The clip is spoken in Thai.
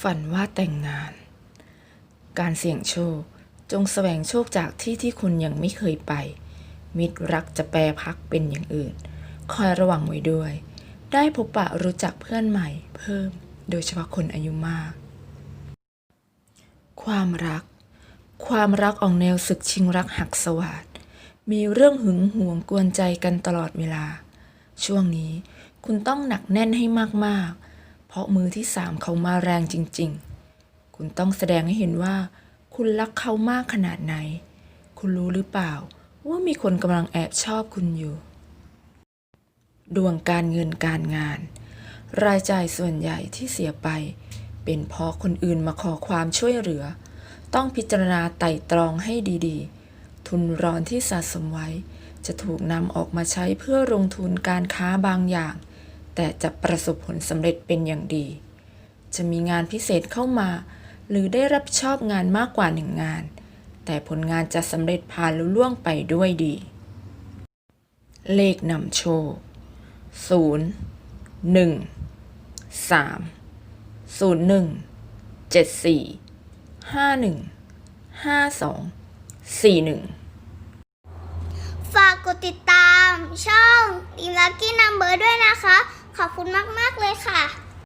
ฝันว่าแต่งงาน การเสี่ยงโชค จงแสวงโชคจากที่ที่คุณยังไม่เคยไป มิตรรักจะแปรพักเป็นอย่างอื่น คอยระวังไว้ด้วย ได้พบปะรู้จักเพื่อนใหม่ เพิ่ม โดยเฉพาะคนอายุมาก ความรัก ความรักออกแนวศึกชิงรักหักสวาดมีเรื่องหึงหวงกวนใจกันตลอดเวลา ช่วงนี้คุณต้องหนักแน่นให้มาก เพราะมือที่สามเขามาแรงจริง ๆ คุณต้องแสดงให้เห็นว่า คุณรักเขามากขนาดไหน คุณรู้หรือเปล่า ว่ามีคนกำลังแอบชอบคุณอยู่ ดวงการเงินการงาน รายจ่ายส่วนใหญ่ที่เสียไป เป็นเพราะคนอื่นมาขอความช่วยเหลือ ต้องพิจารณาไต่ตรองให้ดีๆ ทุนร้อนที่สะสมไว้ จะถูกนำออกมาใช้เพื่อลงทุนการค้าบางอย่าง แต่จะประสบผลสำเร็จเป็นอย่างดี จะมีงานพิเศษเข้ามา หรือได้รับชอบงานมากกว่าหนึ่งงาน แต่ผลงานจะสำเร็จผ่านลุล่วงไปด้วยดี เลขนำโชคศูนย์หนึ่งสามศูนย์หนึ่งเจ็ดสี่ห้าหนึ่งห้าสองสี่หนึ่งฝากกดติดตามช่อง d ีมลักกี้นัมเบอร์ด้วยนะคะ ขอบคุณมาก ๆ เลยค่ะ